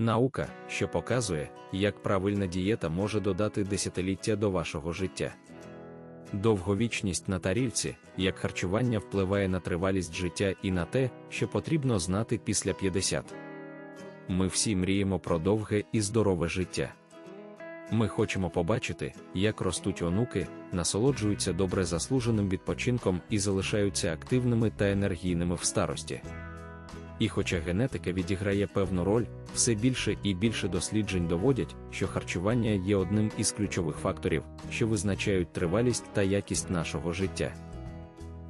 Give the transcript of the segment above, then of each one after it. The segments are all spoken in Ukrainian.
Наука, що показує, як правильна дієта може додати десятиліття до вашого життя. Довговічність на тарільці, як харчування впливає на тривалість життя і на те, що потрібно знати після 50. Ми всі мріємо про довге і здорове життя. Ми хочемо побачити, як ростуть онуки, насолоджуються добре заслуженим відпочинком і залишаються активними та енергійними в старості. І хоча генетика відіграє певну роль, все більше і більше досліджень доводять, що харчування є одним із ключових факторів, що визначають тривалість та якість нашого життя.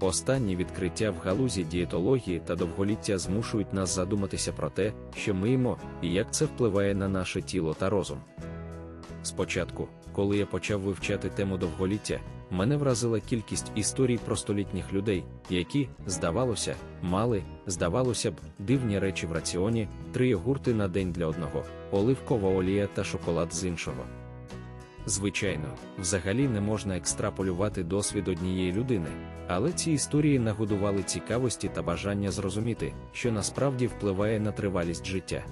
Останні відкриття в галузі дієтології та довголіття змушують нас задуматися про те, що ми їмо і як це впливає на наше тіло та розум. Спочатку, коли я почав вивчати тему довголіття, мене вразила кількість історій про столітніх людей, які, здавалося, мали, здавалося б, дивні речі в раціоні, три йогурти на день для одного, оливкова олія та шоколад з іншого. Звичайно, взагалі не можна екстраполювати досвід однієї людини, але ці історії нагодували цікавості та бажання зрозуміти, що насправді впливає на тривалість життя.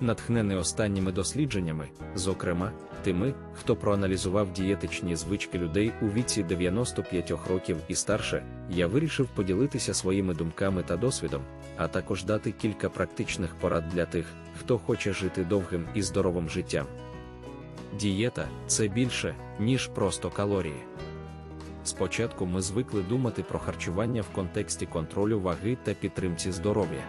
Натхнений останніми дослідженнями, зокрема, тими, хто проаналізував дієтичні звички людей у віці 95 років і старше, я вирішив поділитися своїми думками та досвідом, а також дати кілька практичних порад для тих, хто хоче жити довгим і здоровим життям. Дієта це більше, ніж просто калорії. Спочатку ми звикли думати про харчування в контексті контролю ваги та підтримці здоров'я.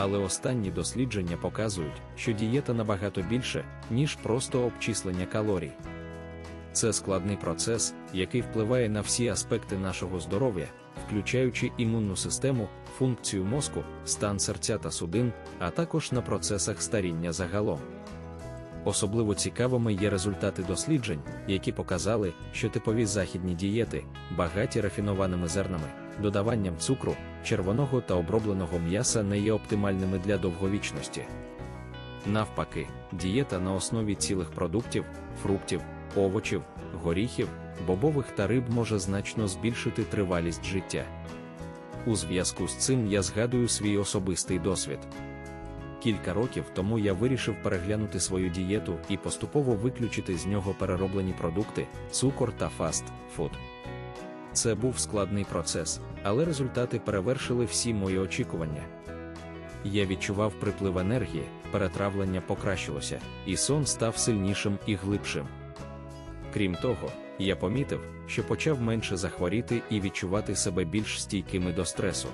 Але останні дослідження показують, що дієта набагато більше, ніж просто обчислення калорій. Це складний процес, який впливає на всі аспекти нашого здоров'я, включаючи імунну систему, функцію мозку, стан серця та судин, а також на процесах старіння загалом. Особливо цікавими є результати досліджень, які показали, що типові західні дієти, багаті рафінованими зернами, додаванням цукру, червоного та обробленого м'яса не є оптимальними для довговічності. Навпаки, дієта на основі цілих продуктів, фруктів, овочів, горіхів, бобових та риб може значно збільшити тривалість життя. У зв'язку з цим я згадую свій особистий досвід. Кілька років тому я вирішив переглянути свою дієту і поступово виключити з нього перероблені продукти, цукор та фаст фуд. Це був складний процес, але результати перевершили всі мої очікування. Я відчував приплив енергії, перетравлення покращилося, і сон став сильнішим і глибшим. Крім того, я помітив, що почав менше захворіти і відчувати себе більш стійкими до стресу.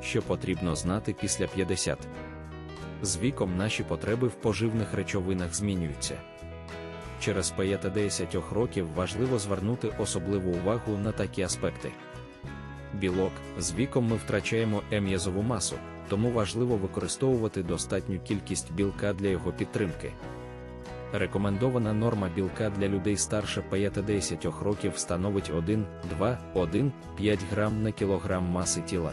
Що потрібно знати після 50. З віком наші потреби в поживних речовинах змінюються. Через 50 років важливо звернути особливу увагу на такі аспекти. Білок з віком ми втрачаємо ем'язову масу, тому важливо використовувати достатню кількість білка для його підтримки. Рекомендована норма білка для людей старше 50 років становить 1, 2, 1, 5 грам на кілограм маси тіла.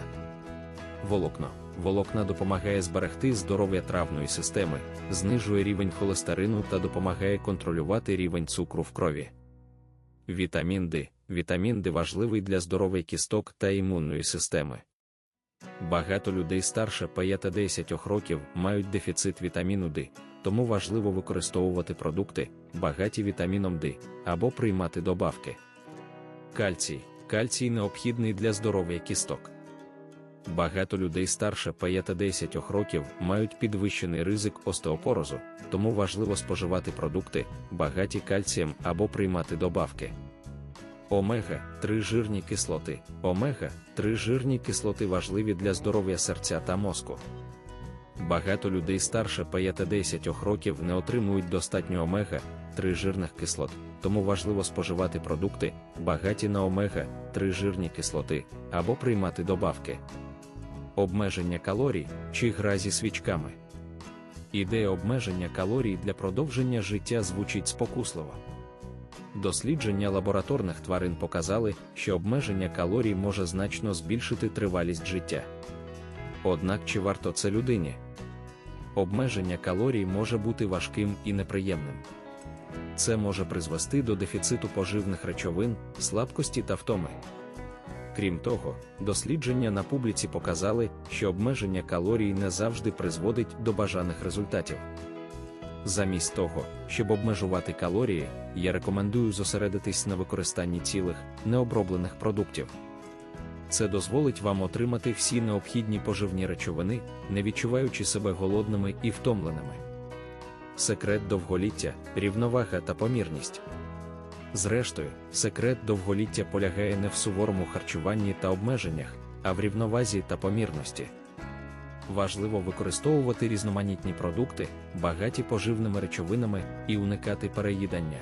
Волокно. Волокна допомагає зберегти здоров'я травної системи, знижує рівень холестерину та допомагає контролювати рівень цукру в крові. Вітамін Д. Вітамін Д важливий для здоров'я кісток та імунної системи. Багато людей старше 50 років мають дефіцит вітаміну Д, тому важливо використовувати продукти, багаті вітаміном Д, або приймати добавки. Кальцій. Кальцій необхідний для здоров'я кісток. Багато людей старше 50 років мають підвищений ризик остеопорозу, тому важливо споживати продукти, багаті кальцієм або приймати добавки. Омега 3 жирні кислоти. Омега 3 жирні кислоти важливі для здоров'я серця та мозку. Багато людей старше 50 років не отримують достатньо омега 3 жирних кислот, тому важливо споживати продукти, багаті на омега 3 жирні кислоти, або приймати добавки обмеження калорій чи гра зі свічками. Ідея обмеження калорій для продовження життя звучить спокусливо. Дослідження лабораторних тварин показали, що обмеження калорій може значно збільшити тривалість життя. Однак чи варто це людині? Обмеження калорій може бути важким і неприємним. Це може призвести до дефіциту поживних речовин, слабкості та втоми. Крім того, дослідження на публіці показали, що обмеження калорій не завжди призводить до бажаних результатів. Замість того, щоб обмежувати калорії, я рекомендую зосередитись на використанні цілих, необроблених продуктів. Це дозволить вам отримати всі необхідні поживні речовини, не відчуваючи себе голодними і втомленими. Секрет довголіття, рівновага та помірність. Зрештою, секрет довголіття полягає не в суворому харчуванні та обмеженнях, а в рівновазі та помірності. Важливо використовувати різноманітні продукти, багаті поживними речовинами і уникати переїдання.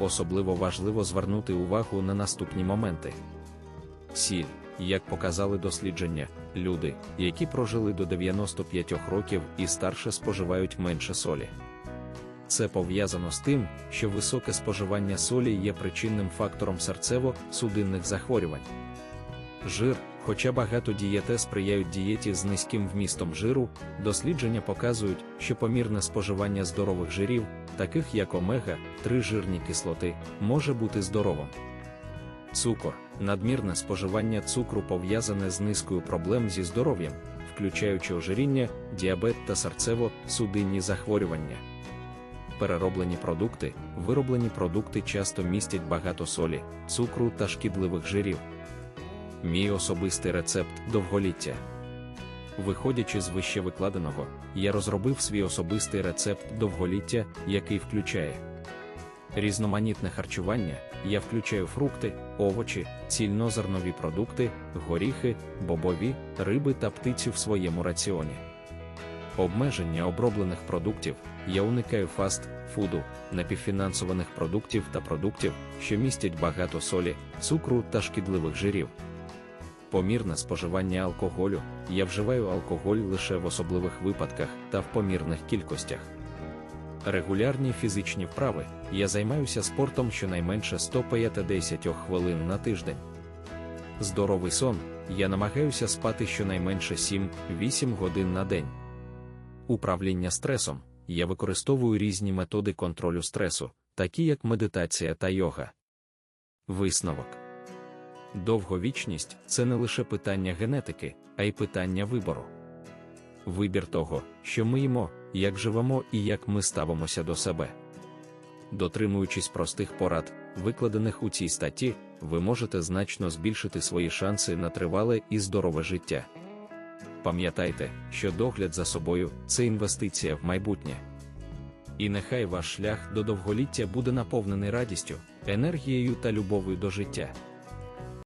Особливо важливо звернути увагу на наступні моменти. Сіль, як показали дослідження, люди, які прожили до 95 років і старше споживають менше солі. Це пов'язано з тим, що високе споживання солі є причинним фактором серцево-судинних захворювань. Жир, хоча багато дієте сприяють дієті з низьким вмістом жиру, дослідження показують, що помірне споживання здорових жирів, таких як омега, 3 жирні кислоти, може бути здоровим. Цукор, надмірне споживання цукру пов'язане з низкою проблем зі здоров'ям, включаючи ожиріння, діабет та серцево-судинні захворювання. Перероблені продукти, вироблені продукти часто містять багато солі, цукру та шкідливих жирів. Мій особистий рецепт довголіття. Виходячи з вище викладеного, я розробив свій особистий рецепт довголіття, який включає різноманітне харчування. Я включаю фрукти, овочі, цільнозернові продукти, горіхи, бобові, риби та птицю в своєму раціоні. Обмеження оброблених продуктів я уникаю фаст фуду, напівфінансованих продуктів та продуктів, що містять багато солі, цукру та шкідливих жирів. Помірне споживання алкоголю я вживаю алкоголь лише в особливих випадках та в помірних кількостях. Регулярні фізичні вправи я займаюся спортом щонайменше 150 хвилин на тиждень. Здоровий сон я намагаюся спати щонайменше 7-8 годин на день. Управління стресом я використовую різні методи контролю стресу, такі як медитація та йога. Висновок Довговічність це не лише питання генетики, а й питання вибору. Вибір того, що ми їмо, як живемо і як ми ставимося до себе. Дотримуючись простих порад, викладених у цій статті, ви можете значно збільшити свої шанси на тривале і здорове життя. Пам'ятайте, що догляд за собою це інвестиція в майбутнє. І нехай ваш шлях до довголіття буде наповнений радістю, енергією та любов'ю до життя.